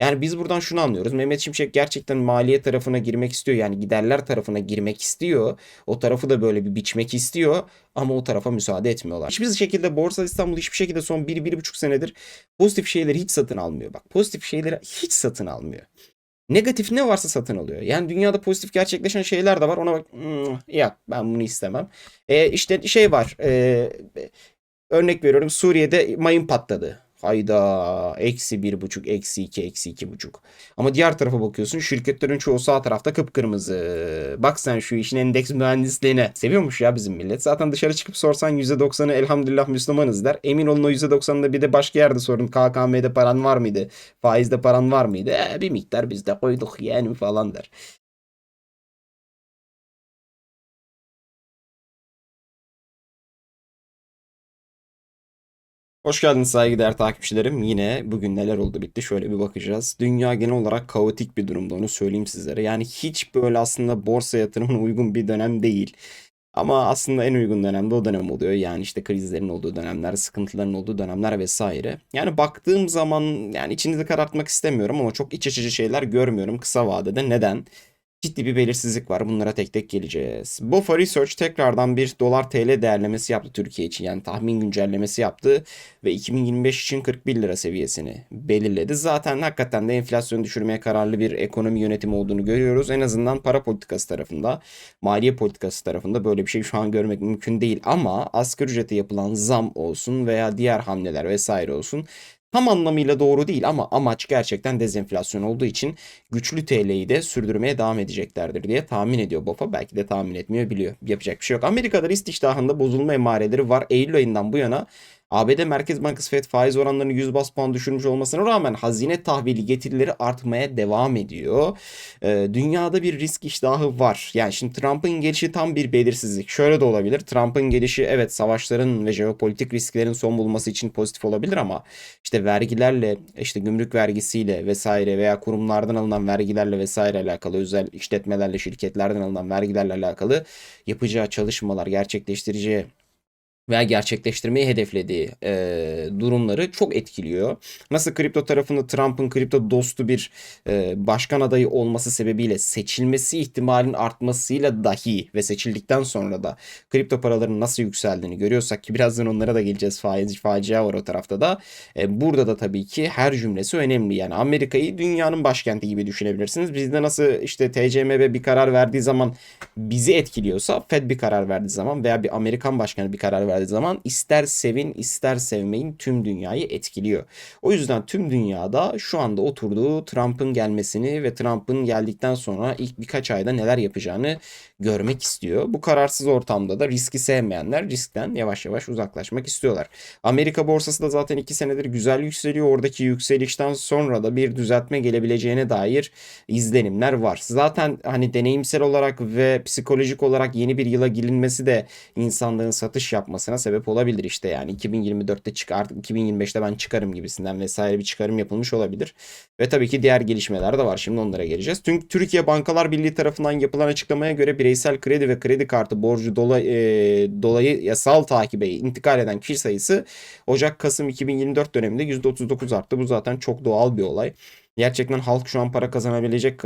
Yani biz buradan şunu anlıyoruz. Mehmet Şimşek gerçekten maliye tarafına girmek istiyor. Yani giderler tarafına girmek istiyor. O tarafı da böyle bir biçmek istiyor. Ama o tarafa müsaade etmiyorlar. Hiçbir şekilde Borsa İstanbul hiçbir şekilde son 1-1,5 senedir pozitif şeyleri hiç satın almıyor. Bak pozitif şeyleri hiç satın almıyor. Negatif ne varsa satın alıyor. Yani dünyada pozitif gerçekleşen şeyler de var. Ona bak "Hmm, yok ben bunu istemem. E, işte şey var. E, örnek veriyorum Suriye'de mayın patladı. Hayda eksi bir buçuk, eksi iki, eksi iki buçuk. Ama diğer tarafa bakıyorsun şirketlerin çoğu sağ tarafta kıpkırmızı. Bak sen şu işin endeks mühendisliğine. Seviyormuş ya bizim millet. Zaten dışarı çıkıp sorsan %90'ı elhamdülillah Müslümanız der. Emin olun o %90'ında bir de başka yerde sorun. KKM'de paran var mıydı? Faizde paran var mıydı? E, bir miktar biz de koyduk yani falan der. Hoş geldiniz saygıdeğer takipçilerim. Yine bugün neler oldu bitti şöyle bir bakacağız. Dünya genel olarak kaotik bir durumda onu söyleyeyim sizlere. Yani hiç böyle aslında borsa yatırımına uygun bir dönem değil. Ama aslında en uygun dönemde o dönem oluyor. Yani işte krizlerin olduğu dönemler, sıkıntıların olduğu dönemler vesaire. Yani baktığım zaman yani içinizi karartmak istemiyorum ama çok iç açıcı şeyler görmüyorum kısa vadede. Neden? Ciddi bir belirsizlik var. Bunlara tek tek geleceğiz. BofA Research tekrardan bir dolar TL değerlemesi yaptı Türkiye için. Yani tahmin güncellemesi yaptı ve 2025 için 41 lira seviyesini belirledi. Zaten hakikaten de enflasyonu düşürmeye kararlı bir ekonomi yönetimi olduğunu görüyoruz. En azından para politikası tarafında, maliye politikası tarafında böyle bir şey şu an görmek mümkün değil. Ama asgari ücrete yapılan zam olsun veya diğer hamleler vesaire olsun tam anlamıyla doğru değil ama amaç gerçekten dezenflasyon olduğu için güçlü TL'yi de sürdürmeye devam edeceklerdir diye tahmin ediyor BOFA. Belki de tahmin etmiyor biliyor. Yapacak bir şey yok. Amerika'da risk iştahında bozulma emareleri var. Eylül ayından bu yana ABD Merkez Bankası FED faiz oranlarını 100 bas puan düşürmüş olmasına rağmen hazine tahvili getirileri artmaya devam ediyor. Ee, dünyada bir risk iştahı var. Yani şimdi Trump'ın gelişi tam bir belirsizlik. Şöyle de olabilir. Trump'ın gelişi evet savaşların ve jeopolitik risklerin son bulması için pozitif olabilir ama işte vergilerle işte gümrük vergisiyle vesaire veya kurumlardan alınan vergilerle vesaire alakalı özel işletmelerle şirketlerden alınan vergilerle alakalı yapacağı çalışmalar gerçekleştireceği veya gerçekleştirmeyi hedeflediği e, durumları çok etkiliyor. Nasıl kripto tarafında Trump'ın kripto dostu bir e, başkan adayı olması sebebiyle seçilmesi ihtimalinin artmasıyla dahi ve seçildikten sonra da kripto paraların nasıl yükseldiğini görüyorsak ki birazdan onlara da geleceğiz faiz facia var o tarafta da. E, burada da tabii ki her cümlesi önemli. Yani Amerika'yı dünyanın başkenti gibi düşünebilirsiniz. Bizde nasıl işte TCMB bir karar verdiği zaman bizi etkiliyorsa Fed bir karar verdiği zaman veya bir Amerikan başkanı bir karar verdiği zaman ister sevin ister sevmeyin tüm dünyayı etkiliyor. O yüzden tüm dünyada şu anda oturduğu Trump'ın gelmesini ve Trump'ın geldikten sonra ilk birkaç ayda neler yapacağını görmek istiyor. Bu kararsız ortamda da riski sevmeyenler riskten yavaş yavaş uzaklaşmak istiyorlar. Amerika borsası da zaten 2 senedir güzel yükseliyor. Oradaki yükselişten sonra da bir düzeltme gelebileceğine dair izlenimler var. Zaten hani deneyimsel olarak ve psikolojik olarak yeni bir yıla girilmesi de insanlığın satış yapmasına sebep olabilir işte yani 2024'te çık artık 2025'te ben çıkarım gibisinden vesaire bir çıkarım yapılmış olabilir. Ve tabii ki diğer gelişmeler de var. Şimdi onlara geleceğiz. Çünkü Türkiye Bankalar Birliği tarafından yapılan açıklamaya göre bireysel kredi ve kredi kartı borcu dola, e, dolayı yasal takibe intikal eden kişi sayısı Ocak-Kasım 2024 döneminde %39 arttı. Bu zaten çok doğal bir olay. Gerçekten halk şu an para kazanabilecek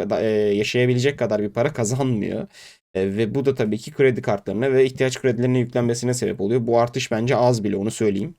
yaşayabilecek kadar bir para kazanmıyor. Ve bu da tabii ki kredi kartlarına ve ihtiyaç kredilerine yüklenmesine sebep oluyor. Bu artış bence az bile onu söyleyeyim.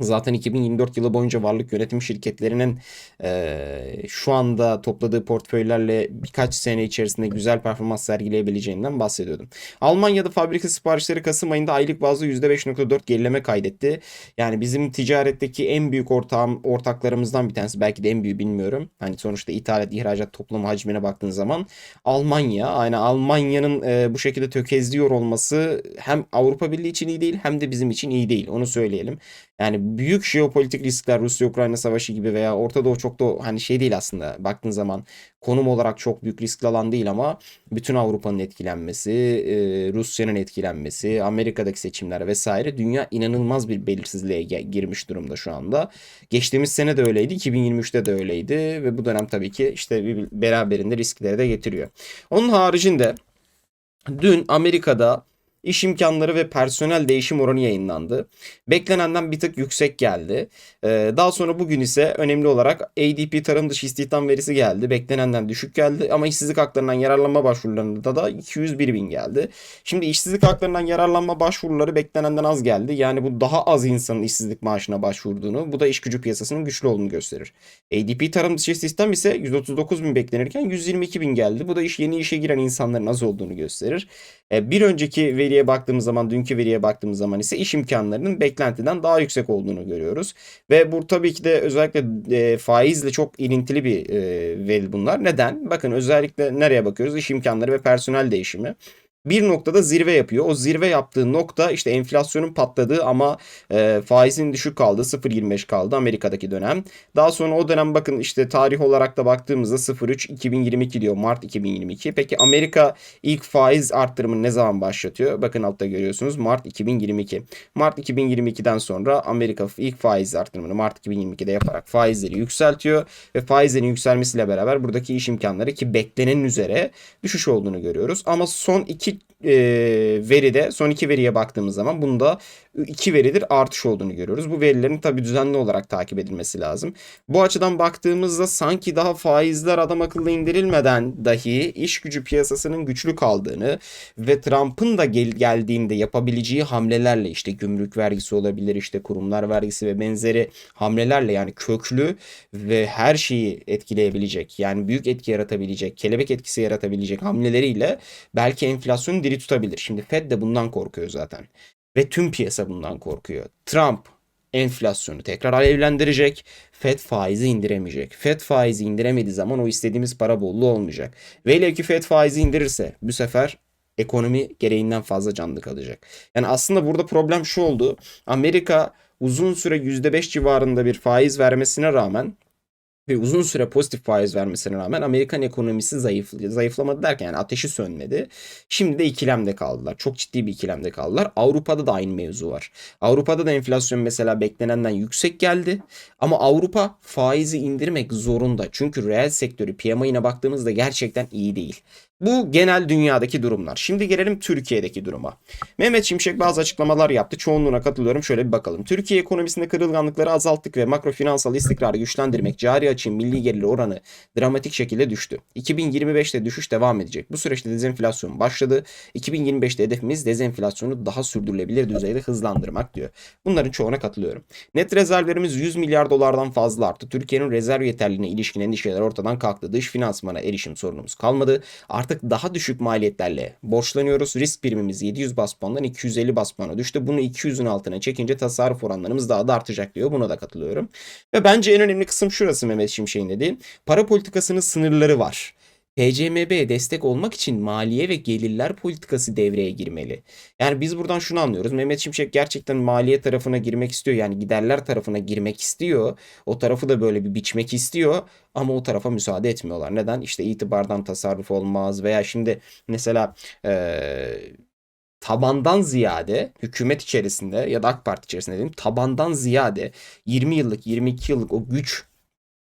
Zaten 2024 yılı boyunca varlık yönetim şirketlerinin e, şu anda topladığı portföylerle birkaç sene içerisinde güzel performans sergileyebileceğinden bahsediyordum. Almanya'da fabrika siparişleri Kasım ayında aylık bazda %5.4 gerileme kaydetti. Yani bizim ticaretteki en büyük ortağım, ortaklarımızdan bir tanesi belki de en büyüğü bilmiyorum. Hani sonuçta ithalat ihracat toplam hacmine baktığın zaman Almanya yani Almanya'nın e, bu şekilde tökezliyor olması hem Avrupa Birliği için iyi değil hem de bizim için iyi değil. Onu söyleyelim. Yani büyük jeopolitik riskler Rusya-Ukrayna savaşı gibi veya Orta Doğu çok da hani şey değil aslında baktığın zaman konum olarak çok büyük riskli alan değil ama bütün Avrupa'nın etkilenmesi, e, Rusya'nın etkilenmesi, Amerika'daki seçimler vesaire dünya inanılmaz bir belirsizliğe girmiş durumda şu anda. Geçtiğimiz sene de öyleydi, 2023'te de öyleydi ve bu dönem tabii ki işte beraberinde riskleri de getiriyor. Onun haricinde dün Amerika'da iş imkanları ve personel değişim oranı yayınlandı. Beklenenden bir tık yüksek geldi. Ee, daha sonra bugün ise önemli olarak ADP tarım dışı istihdam verisi geldi. Beklenenden düşük geldi ama işsizlik haklarından yararlanma başvurularında da 201 bin geldi. Şimdi işsizlik haklarından yararlanma başvuruları beklenenden az geldi. Yani bu daha az insanın işsizlik maaşına başvurduğunu, bu da iş gücü piyasasının güçlü olduğunu gösterir. ADP tarım dışı istihdam ise 139 bin beklenirken 122 bin geldi. Bu da iş yeni işe giren insanların az olduğunu gösterir. E, Bir önceki veriye baktığımız zaman, dünkü veriye baktığımız zaman ise iş imkanlarının beklentiden daha yüksek olduğunu görüyoruz. Ve bu tabii ki de özellikle e, faizle çok ilintili bir e, veri bunlar. Neden? Bakın özellikle nereye bakıyoruz? İş imkanları ve personel değişimi bir noktada zirve yapıyor. O zirve yaptığı nokta işte enflasyonun patladığı ama e, faizin düşük kaldı. 0.25 kaldı Amerika'daki dönem. Daha sonra o dönem bakın işte tarih olarak da baktığımızda 03 2022 diyor. Mart 2022. Peki Amerika ilk faiz arttırımını ne zaman başlatıyor? Bakın altta görüyorsunuz Mart 2022. Mart 2022'den sonra Amerika ilk faiz arttırımını Mart 2022'de yaparak faizleri yükseltiyor ve faizlerin yükselmesiyle beraber buradaki iş imkanları ki beklenenin üzere düşüş olduğunu görüyoruz. Ama son iki veride son iki veriye baktığımız zaman bunu da 2 veridir artış olduğunu görüyoruz. Bu verilerin tabi düzenli olarak takip edilmesi lazım. Bu açıdan baktığımızda sanki daha faizler adam akıllı indirilmeden dahi iş gücü piyasasının güçlü kaldığını ve Trump'ın da gel geldiğinde yapabileceği hamlelerle işte gümrük vergisi olabilir işte kurumlar vergisi ve benzeri hamlelerle yani köklü ve her şeyi etkileyebilecek yani büyük etki yaratabilecek kelebek etkisi yaratabilecek hamleleriyle belki enflasyonu diri tutabilir. Şimdi Fed de bundan korkuyor zaten. Ve tüm piyasa bundan korkuyor. Trump enflasyonu tekrar alevlendirecek. Fed faizi indiremeyecek. Fed faizi indiremediği zaman o istediğimiz para bolluğu olmayacak. Velev ki Fed faizi indirirse bu sefer ekonomi gereğinden fazla canlı kalacak. Yani aslında burada problem şu oldu. Amerika uzun süre %5 civarında bir faiz vermesine rağmen ve uzun süre pozitif faiz vermesine rağmen Amerikan ekonomisi zayıf, zayıflamadı derken yani ateşi sönmedi. Şimdi de ikilemde kaldılar. Çok ciddi bir ikilemde kaldılar. Avrupa'da da aynı mevzu var. Avrupa'da da enflasyon mesela beklenenden yüksek geldi. Ama Avrupa faizi indirmek zorunda. Çünkü reel sektörü PMI'ne baktığımızda gerçekten iyi değil. Bu genel dünyadaki durumlar. Şimdi gelelim Türkiye'deki duruma. Mehmet Şimşek bazı açıklamalar yaptı. Çoğunluğuna katılıyorum. Şöyle bir bakalım. Türkiye ekonomisinde kırılganlıkları azalttık ve makro finansal istikrarı güçlendirmek, cari açığın milli gelir oranı dramatik şekilde düştü. 2025'te düşüş devam edecek. Bu süreçte dezenflasyon başladı. 2025'te hedefimiz dezenflasyonu daha sürdürülebilir düzeyde hızlandırmak diyor. Bunların çoğuna katılıyorum. Net rezervlerimiz 100 milyar dolardan fazla arttı. Türkiye'nin rezerv yeterliliğine ilişkin endişeler ortadan kalktı. Dış finansmana erişim sorunumuz kalmadı. Daha düşük maliyetlerle borçlanıyoruz. Risk primimiz 700 bas puandan 250 bas puana düştü. Bunu 200'ün altına çekince tasarruf oranlarımız daha da artacak diyor. Buna da katılıyorum. Ve bence en önemli kısım şurası Mehmet Şimşek'in dediği. Para politikasının sınırları var. PCMB'ye destek olmak için maliye ve gelirler politikası devreye girmeli. Yani biz buradan şunu anlıyoruz. Mehmet Şimşek gerçekten maliye tarafına girmek istiyor. Yani giderler tarafına girmek istiyor. O tarafı da böyle bir biçmek istiyor. Ama o tarafa müsaade etmiyorlar. Neden? İşte itibardan tasarruf olmaz veya şimdi mesela eee tabandan ziyade hükümet içerisinde ya da AK Parti içerisinde diyeyim tabandan ziyade 20 yıllık 22 yıllık o güç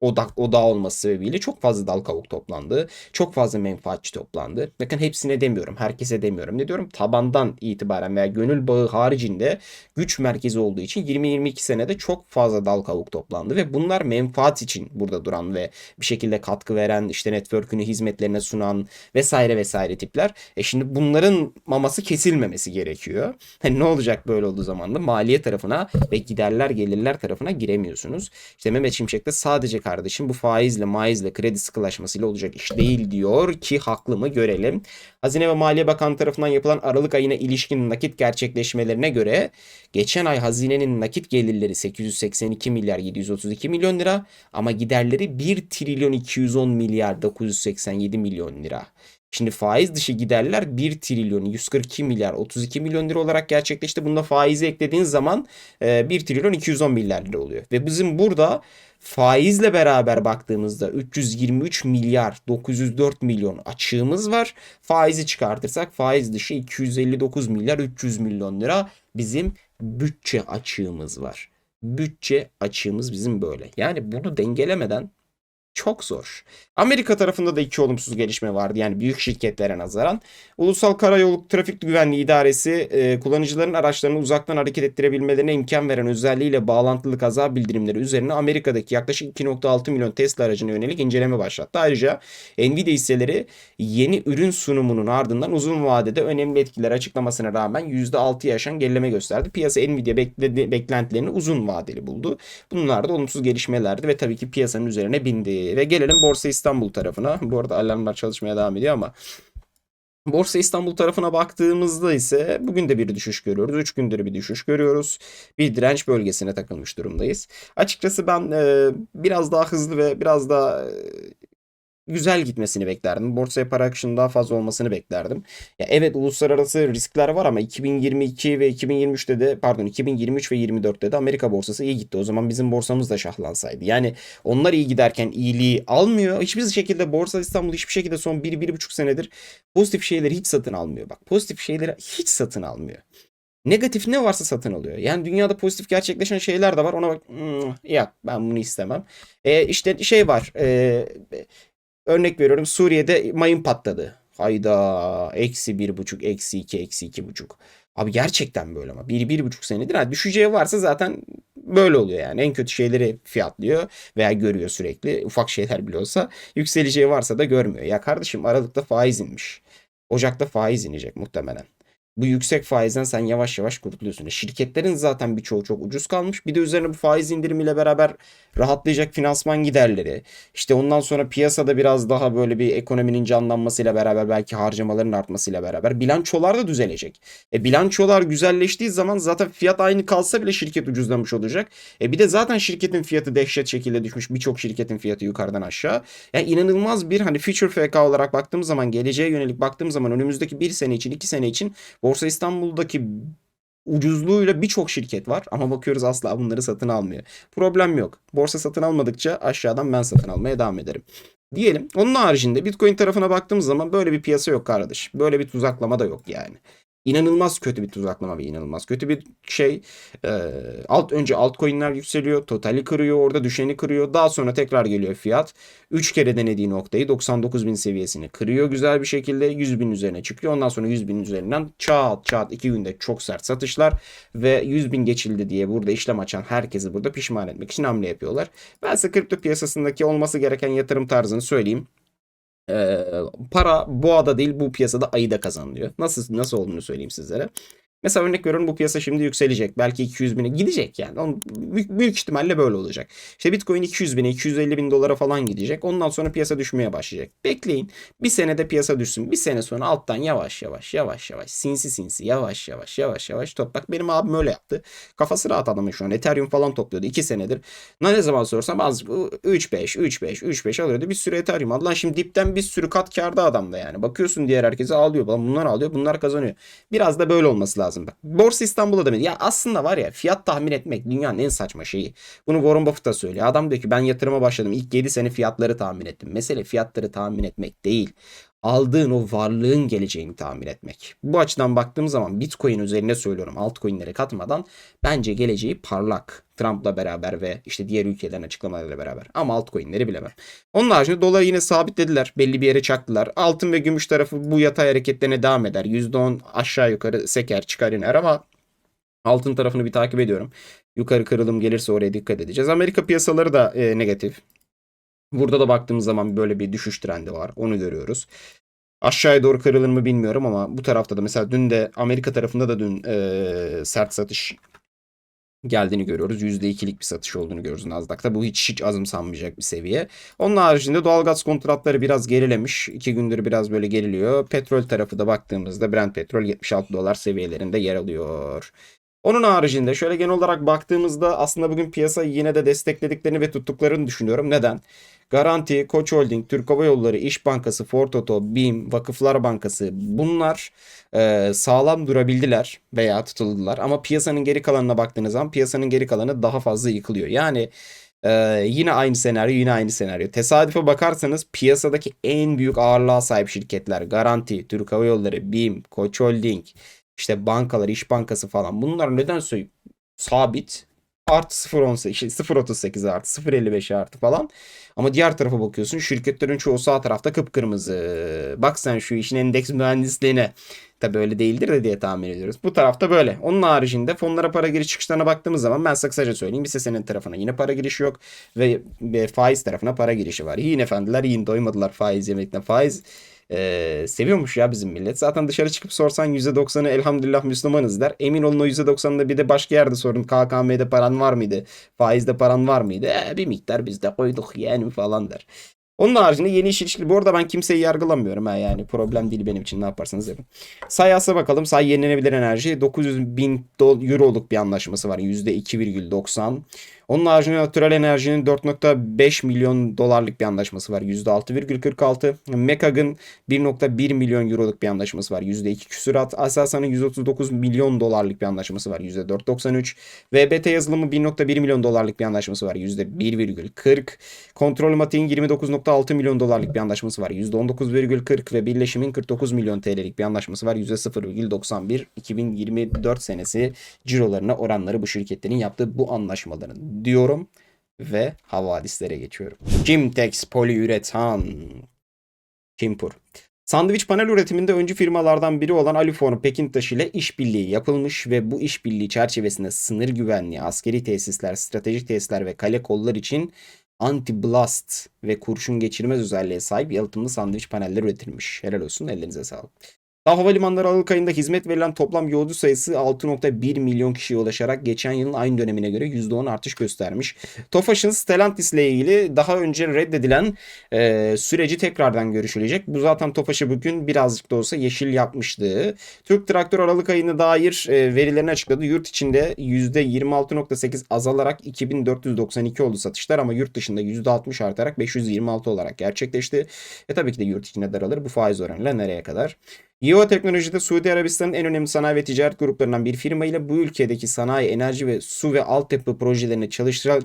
odak odağı olması sebebiyle çok fazla dal kavuk toplandı. Çok fazla menfaatçi toplandı. Bakın hepsine demiyorum. Herkese demiyorum. Ne diyorum? Tabandan itibaren veya gönül bağı haricinde güç merkezi olduğu için 20-22 senede çok fazla dal kavuk toplandı ve bunlar menfaat için burada duran ve bir şekilde katkı veren, işte network'ünü hizmetlerine sunan vesaire vesaire tipler. E şimdi bunların maması kesilmemesi gerekiyor. Hani ne olacak böyle olduğu zaman da maliye tarafına ve giderler gelirler tarafına giremiyorsunuz. İşte Mehmet Şimşek de sadece kardeşim bu faizle maizle kredi sıkılaşmasıyla olacak iş değil diyor ki haklı mı görelim. Hazine ve Maliye Bakanı tarafından yapılan Aralık ayına ilişkin nakit gerçekleşmelerine göre geçen ay hazinenin nakit gelirleri 882 milyar 732 milyon lira ama giderleri 1 trilyon 210 milyar 987 milyon lira. Şimdi faiz dışı giderler 1 trilyon 142 milyar 32 milyon lira olarak gerçekleşti. Bunda faizi eklediğiniz zaman 1 trilyon 210 milyar lira oluyor. Ve bizim burada faizle beraber baktığımızda 323 milyar 904 milyon açığımız var. Faizi çıkartırsak faiz dışı 259 milyar 300 milyon lira bizim bütçe açığımız var. Bütçe açığımız bizim böyle. Yani bunu dengelemeden çok zor. Amerika tarafında da iki olumsuz gelişme vardı. Yani büyük şirketlere nazaran. Ulusal Karayolu Trafik Güvenliği İdaresi e, kullanıcıların araçlarını uzaktan hareket ettirebilmelerine imkan veren özelliğiyle bağlantılı kaza bildirimleri üzerine Amerika'daki yaklaşık 2.6 milyon Tesla aracına yönelik inceleme başlattı. Ayrıca Nvidia hisseleri yeni ürün sunumunun ardından uzun vadede önemli etkiler açıklamasına rağmen %6 yaşan gerileme gösterdi. Piyasa Nvidia bekledi, beklentilerini uzun vadeli buldu. Bunlar da olumsuz gelişmelerdi ve tabii ki piyasanın üzerine bindi. Ve gelelim Borsa İstanbul tarafına. Bu arada alarmlar çalışmaya devam ediyor ama Borsa İstanbul tarafına baktığımızda ise bugün de bir düşüş görüyoruz. 3 gündür bir düşüş görüyoruz. Bir direnç bölgesine takılmış durumdayız. Açıkçası ben e, biraz daha hızlı ve biraz daha güzel gitmesini beklerdim. Borsaya para akışının daha fazla olmasını beklerdim. Ya evet uluslararası riskler var ama 2022 ve 2023'te de pardon 2023 ve 24'te de Amerika borsası iyi gitti. O zaman bizim borsamız da şahlansaydı. Yani onlar iyi giderken iyiliği almıyor. Hiçbir şekilde Borsa İstanbul hiçbir şekilde son 1-1,5 senedir pozitif şeyleri hiç satın almıyor. Bak pozitif şeyleri hiç satın almıyor. Negatif ne varsa satın alıyor. Yani dünyada pozitif gerçekleşen şeyler de var. Ona bak "Hmm, yok ben bunu istemem. E, işte şey var. E, Örnek veriyorum Suriye'de mayın patladı. Hayda eksi bir buçuk, eksi iki, eksi iki buçuk. Abi gerçekten böyle ama bir, bir buçuk senedir. Ha, düşeceği varsa zaten böyle oluyor yani. En kötü şeyleri fiyatlıyor veya görüyor sürekli. Ufak şeyler bile olsa. Yükseleceği varsa da görmüyor. Ya kardeşim Aralık'ta faiz inmiş. Ocak'ta faiz inecek muhtemelen. Bu yüksek faizden sen yavaş yavaş kurtuluyorsun. E, Şirketlerin zaten birçoğu çok ucuz kalmış. Bir de üzerine bu faiz indirimiyle beraber rahatlayacak finansman giderleri. İşte ondan sonra piyasada biraz daha böyle bir ekonominin canlanmasıyla beraber belki harcamaların artmasıyla beraber bilançolar da düzelecek. E bilançolar güzelleştiği zaman zaten fiyat aynı kalsa bile şirket ucuzlamış olacak. E bir de zaten şirketin fiyatı dehşet şekilde düşmüş. Birçok şirketin fiyatı yukarıdan aşağı. Yani inanılmaz bir hani future FK olarak baktığım zaman geleceğe yönelik baktığım zaman önümüzdeki bir sene için iki sene için Borsa İstanbul'daki ucuzluğuyla birçok şirket var ama bakıyoruz asla bunları satın almıyor. Problem yok. Borsa satın almadıkça aşağıdan ben satın almaya devam ederim. Diyelim. Onun haricinde Bitcoin tarafına baktığımız zaman böyle bir piyasa yok kardeş. Böyle bir tuzaklama da yok yani. İnanılmaz kötü bir tuzaklama ve inanılmaz kötü bir şey. Ee, alt önce altcoin'ler yükseliyor, totali kırıyor, orada düşeni kırıyor. Daha sonra tekrar geliyor fiyat. 3 kere denediği noktayı 99 bin seviyesini kırıyor güzel bir şekilde 100 bin üzerine çıkıyor. Ondan sonra 100 bin üzerinden çat çat 2 günde çok sert satışlar ve 100 bin geçildi diye burada işlem açan herkesi burada pişman etmek için hamle yapıyorlar. Ben size kripto piyasasındaki olması gereken yatırım tarzını söyleyeyim. Ee, para boğada değil bu piyasada ayıda kazanılıyor. Nasıl nasıl olduğunu söyleyeyim sizlere. Mesela örnek veriyorum bu piyasa şimdi yükselecek. Belki 200 bine gidecek yani. Onun büyük, büyük ihtimalle böyle olacak. İşte Bitcoin 200 bine 250 bin dolara falan gidecek. Ondan sonra piyasa düşmeye başlayacak. Bekleyin. Bir senede piyasa düşsün. Bir sene sonra alttan yavaş yavaş yavaş yavaş sinsi sinsi yavaş yavaş yavaş yavaş top. Bak benim abim öyle yaptı. Kafası rahat adamın şu an. Ethereum falan topluyordu 2 senedir. Ne zaman sorsam az 3-5 3-5 3-5 alıyordu. Bir sürü Ethereum. Allah şimdi dipten bir sürü kat karda adamda yani. Bakıyorsun diğer herkese alıyor. Bunlar alıyor. Bunlar kazanıyor. Biraz da böyle olması lazım lazım bak. Borsa İstanbul'a da Ya aslında var ya fiyat tahmin etmek dünyanın en saçma şeyi. Bunu Warren Buffett da söylüyor. Adam diyor ki ben yatırıma başladım. İlk 7 sene fiyatları tahmin ettim. Mesele fiyatları tahmin etmek değil aldığın o varlığın geleceğini tahmin etmek. Bu açıdan baktığım zaman Bitcoin üzerine söylüyorum altcoin'lere katmadan bence geleceği parlak. Trump'la beraber ve işte diğer ülkelerin açıklamalarıyla beraber. Ama altcoin'leri bilemem. Onun haricinde doları yine sabitlediler. Belli bir yere çaktılar. Altın ve gümüş tarafı bu yatay hareketlerine devam eder. %10 aşağı yukarı seker çıkar iner ama altın tarafını bir takip ediyorum. Yukarı kırılım gelirse oraya dikkat edeceğiz. Amerika piyasaları da e, negatif. Burada da baktığımız zaman böyle bir düşüş trendi var. Onu görüyoruz. Aşağıya doğru kırılır mı bilmiyorum ama bu tarafta da mesela dün de Amerika tarafında da dün e, sert satış geldiğini görüyoruz. %2'lik bir satış olduğunu görüyoruz Nasdaq'ta. Bu hiç hiç azımsanmayacak bir seviye. Onun haricinde doğalgaz kontratları biraz gerilemiş. İki gündür biraz böyle geriliyor. Petrol tarafı da baktığımızda Brent petrol 76 dolar seviyelerinde yer alıyor. Onun haricinde şöyle genel olarak baktığımızda aslında bugün piyasa yine de desteklediklerini ve tuttuklarını düşünüyorum. Neden? Garanti, Koç Holding, Türk Hava Yolları, İş Bankası, Fortoto, BİM, Vakıflar Bankası bunlar e, sağlam durabildiler veya tutuldular. Ama piyasanın geri kalanına baktığınız zaman piyasanın geri kalanı daha fazla yıkılıyor. Yani e, yine aynı senaryo yine aynı senaryo. Tesadüfe bakarsanız piyasadaki en büyük ağırlığa sahip şirketler Garanti, Türk Hava Yolları, BİM, Koç Holding, işte bankalar, İş Bankası falan bunlar nedense sabit artı 0.18 şey 0.38 artı 0.55 artı falan. Ama diğer tarafa bakıyorsun şirketlerin çoğu sağ tarafta kıpkırmızı. Bak sen şu işin endeks mühendisliğine. Tabi öyle değildir de diye tahmin ediyoruz. Bu tarafta böyle. Onun haricinde fonlara para giriş çıkışlarına baktığımız zaman ben size kısaca söyleyeyim. Hisse senin tarafına yine para girişi yok. Ve, faiz tarafına para girişi var. Yine efendiler yine doymadılar faiz yemekten. Faiz ee, seviyormuş ya bizim millet. Zaten dışarı çıkıp sorsan %90'ı elhamdülillah Müslümanız der. Emin olun o %90'ında bir de başka yerde sorun. KKM'de paran var mıydı? Faizde paran var mıydı? Ee, bir miktar biz de koyduk yani falan der. Onun haricinde yeni iş ilişkileri. Bu arada ben kimseyi yargılamıyorum ha yani. Problem değil benim için ne yaparsanız yapın. Sayas'a bakalım. Say yenilenebilir enerji 900 bin euroluk bir anlaşması var. %2,90. Onun haricinde natürel enerjinin 4.5 milyon dolarlık bir anlaşması var. %6,46. Mekag'ın 1.1 milyon euroluk bir anlaşması var. %2 küsurat. Aselsan'ın 139 milyon dolarlık bir anlaşması var. %4.93. VBT yazılımı 1.1 milyon dolarlık bir anlaşması var. %1,40. Kontrolmatik'in 29.6 milyon dolarlık bir anlaşması var. %19,40 ve birleşimin 49 milyon TL'lik bir anlaşması var. %0,91. 2024 senesi cirolarına oranları bu şirketlerin yaptığı bu anlaşmaların diyorum ve havadislere geçiyorum. Kimtex Poliüretan Kimpur. Sandviç panel üretiminde öncü firmalardan biri olan Aliform Pekintaş ile işbirliği yapılmış ve bu işbirliği çerçevesinde sınır güvenliği, askeri tesisler, stratejik tesisler ve kale kollar için anti-blast ve kurşun geçirmez özelliğe sahip yalıtımlı sandviç paneller üretilmiş. Helal olsun ellerinize sağlık. TAV Havalimanları Aralık ayında hizmet verilen toplam yolcu sayısı 6.1 milyon kişiye ulaşarak geçen yılın aynı dönemine göre %10 artış göstermiş. Tofaş'ın Stellantis ile ilgili daha önce reddedilen e, süreci tekrardan görüşülecek. Bu zaten Tofaş'ı bugün birazcık da olsa yeşil yapmıştı. Türk Traktör Aralık ayına dair e, verilerini açıkladı. Yurt içinde %26.8 azalarak 2492 oldu satışlar ama yurt dışında %60 artarak 526 olarak gerçekleşti. E tabii ki de yurt içinde daralır. Bu faiz oranıyla nereye kadar? Yeo Teknoloji'de Suudi Arabistan'ın en önemli sanayi ve ticaret gruplarından bir firma ile bu ülkedeki sanayi, enerji ve su ve altyapı projelerine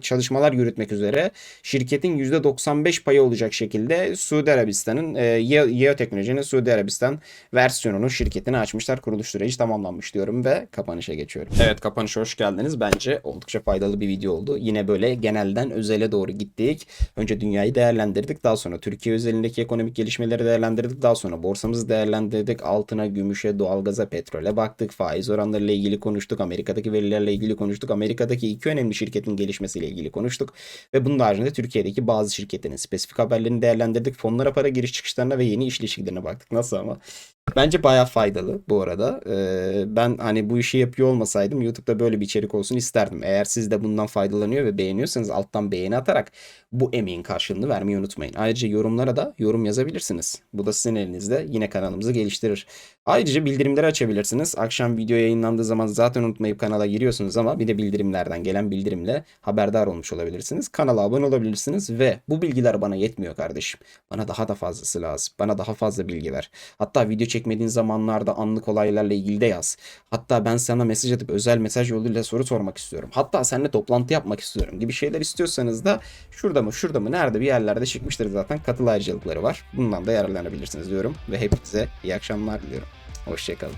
çalışmalar yürütmek üzere şirketin %95 payı olacak şekilde Suudi Arabistan'ın e, Yeo Teknoloji'nin Suudi Arabistan versiyonunu şirketine açmışlar. Kuruluş süreci tamamlanmış diyorum ve kapanışa geçiyorum. Evet kapanışa hoş geldiniz. Bence oldukça faydalı bir video oldu. Yine böyle genelden özele doğru gittik. Önce dünyayı değerlendirdik. Daha sonra Türkiye özelindeki ekonomik gelişmeleri değerlendirdik. Daha sonra borsamızı değerlendirdik altına, gümüşe, doğalgaza, petrole baktık. Faiz oranlarıyla ilgili konuştuk. Amerika'daki verilerle ilgili konuştuk. Amerika'daki iki önemli şirketin gelişmesiyle ilgili konuştuk. Ve bunun haricinde Türkiye'deki bazı şirketlerin spesifik haberlerini değerlendirdik. Fonlara para giriş çıkışlarına ve yeni iş ilişkilerine baktık. Nasıl ama? Bence baya faydalı bu arada. Ee, ben hani bu işi yapıyor olmasaydım YouTube'da böyle bir içerik olsun isterdim. Eğer siz de bundan faydalanıyor ve beğeniyorsanız alttan beğeni atarak bu emeğin karşılığını vermeyi unutmayın. Ayrıca yorumlara da yorum yazabilirsiniz. Bu da sizin elinizde yine kanalımızı geliştirir. Ayrıca bildirimleri açabilirsiniz. Akşam video yayınlandığı zaman zaten unutmayıp kanala giriyorsunuz ama bir de bildirimlerden gelen bildirimle haberdar olmuş olabilirsiniz. Kanala abone olabilirsiniz ve bu bilgiler bana yetmiyor kardeşim. Bana daha da fazlası lazım. Bana daha fazla bilgi ver. Hatta video çekmediğin zamanlarda anlık olaylarla ilgili de yaz. Hatta ben sana mesaj atıp özel mesaj yoluyla soru sormak istiyorum. Hatta seninle toplantı yapmak istiyorum gibi şeyler istiyorsanız da şurada mı şurada mı nerede bir yerlerde çıkmıştır zaten katıl ayrıcalıkları var. Bundan da yararlanabilirsiniz diyorum ve hepinize iyi akşamlar diliyorum. Hoşçakalın.